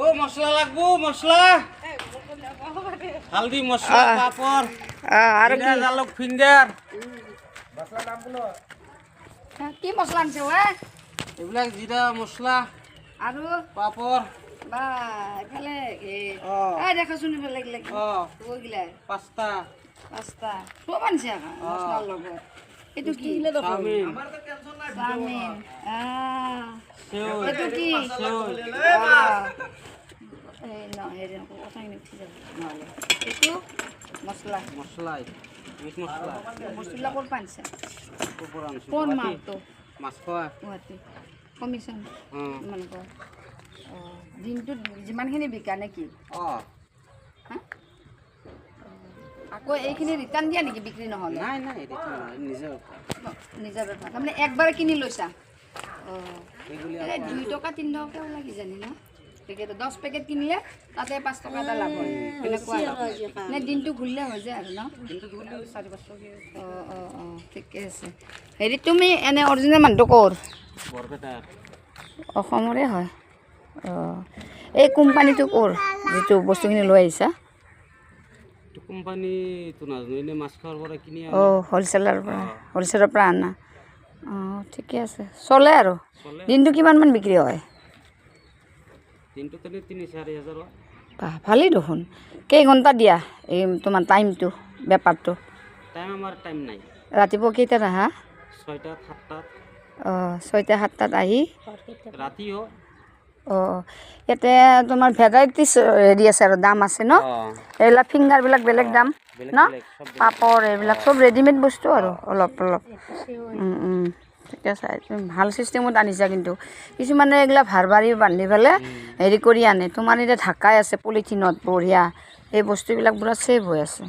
ও মশলা লাগবো মশলা। হালদি মশলা। পাপড় জিৰা জালুক ফিংগাৰ কি? মছলা আনিছে ঐ এইবিলাক জিৰা মছলা আৰু? পাপড়। বা এইফালে অ। এই দেখাচোন এইফালে গিলা কি? অ। গিলা পাঁচটা। পাঁচটা। চব আনিছে আকৌ মছলাৰ লগত। এইটো কি হলে দেখো আমাৰ তো টেনশন এইটো কি? এই নহয় এটা কথা নাই ঠিক এইটো কোন পানছে কোন কোন মাটো মাছখোৱা কমিশন দিনটোত যিমানখিনি বিকা নে কি? অঁ আকৌ এইখিনি ৰিটাৰ্ণ দিয়া নেকি বিক্ৰী নহ'লে? নাই নাই এইটো নহয়, নিজৰ নিজৰ বেপাৰ তাৰমানে একবাৰে কিনি লৈছা? অঁ দুই টকা তিনি টকাকৈ ওলাই কিজানি ন পেকেট দহ পেকেট কিনিলে তাতে পাঁচ টকা এটা লাভ হয়। সেনেকুৱা নে দিনটো ঘূৰিলে হৈ যায় আৰু ন? চাৰি পাঁচশকৈ অঁ অঁ অঁ ঠিকে আছে। হেৰি তুমি এনে অৰিজিনেল মানুহটো ক'ৰ? অসমৰে হয়। অঁ এই কোম্পানীটো ক'ৰ? যিটো বস্তুখিনি লৈ আহিছা? মাছ খোৱাৰ পৰা কিনি আনো। অঁ পৰা হ'লচেলৰ পৰা আনা। অঁ ঠিকে আছে। চলে আৰু দিনটো কিমানমান বিক্ৰী হয়? দিনটোত এনেই তিনি চাৰি হাজাৰ বাহ ভালেই দেখোন। কেইঘণ্টা দিয়া এই তোমাৰ টাইমটো বেপাৰটো? টাইম আমাৰ টাইম নাই। ৰাতিপুৱা কেইটাত আহা? সাতটাত। অঁ ছয়টা সাতটাত আহি? ৰাতিও অঁ ইয়াতে তোমাৰ ভেৰাইটিছ হেৰি আছে আৰু দাম আছে ন? এইবিলাক ফিংগাৰবিলাক বেলেগ দাম ন। পাপৰ এইবিলাক চব ৰেডিমেড বস্তু আৰু অলপ অলপ। ঠিকে আছে। তুমি ভালো চিষ্টেমত আনিছা কিন্তু। কিছুমানে এইবিলাক ভাৰ বাৰী বান্ধি পেলাই হেৰি কৰি আনে। তোমাৰ এতিয়া ঢাকাই আছে পলিথিনত বঢ়িয়া। এই বস্তুবিলাক পূৰা ছেভ হৈ আছে।